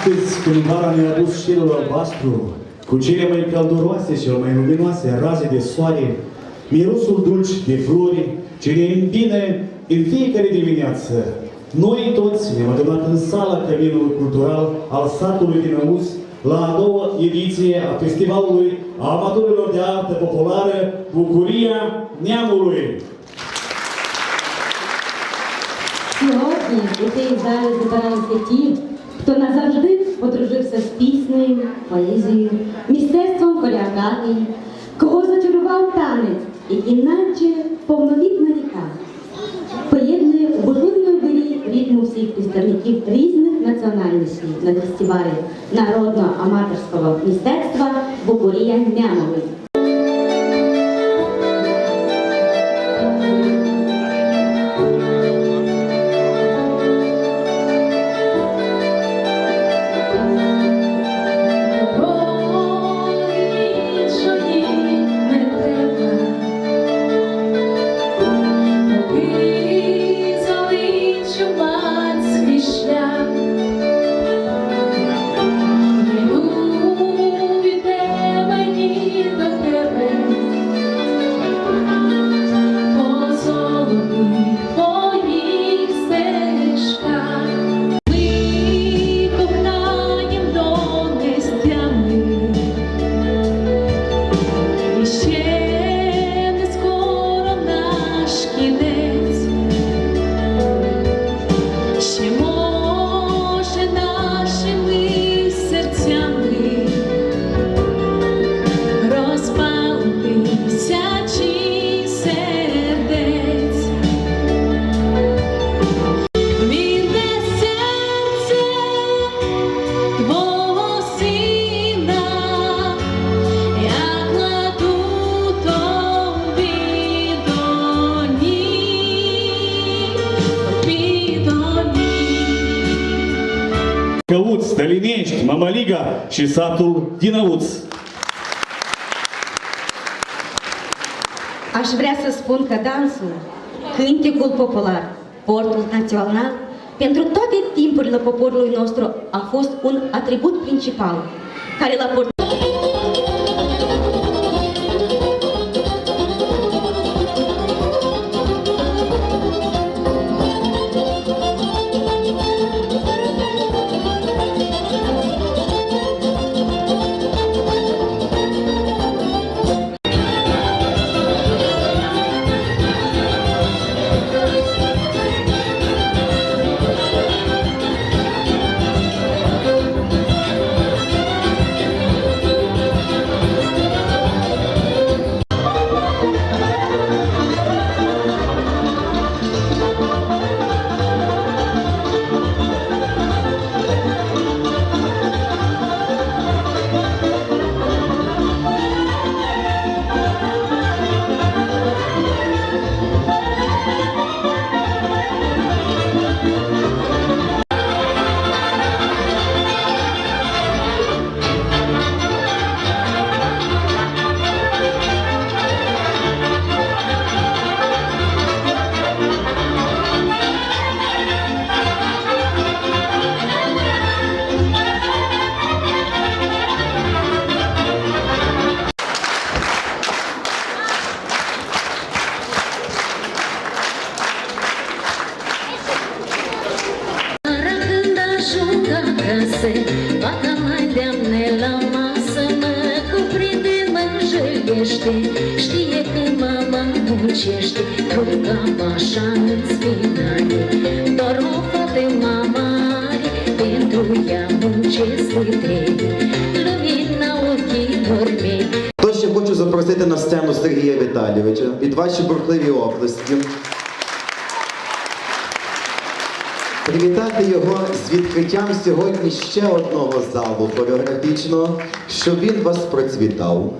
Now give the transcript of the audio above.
Astăzi, când vara ne-a adus șirul albastru, cu cele mai călduroase și mai luminoase raze de soare, mirosul dulci de flori, ce ne îmbine în fiecare dimineață. Noi toți ne-am adunat în sala Căminului Cultural al satului din Auz la a doua ediție a Festivalului Amatorilor de Artă Populară Bucuria Neamului. Сьогодні у цій залі збиралися ті, хто назавжди подружився з піснею, поезією, мистецтвом хореографії, кого зачарував танець, який наче повнолітна ріка, поєднує у божливій вирі ритму всіх представників різних національностей на фестивалі народного аматорського мистецтва Букурія Мямовий. Căuț, Stălinești, Mamaliga și satul Dinăuț. Aș vrea să spun că dansul, cânticul popular, portul național, pentru toate timpurile poporului nostru a fost un atribut principal, care l-a la masă Mă cuprinde, mă jăgește, știe că mama muncește Rugam așa în spinare, doar o fată mamare Pentru ea muncesc uite, lumina ochilor mei Тож я хочу запросити на сцену Сергія Віталійовича під ваші бурхливі оплески. Привітати його з відкриттям сьогодні ще одного залу хореографічного, щоб він вас процвітав.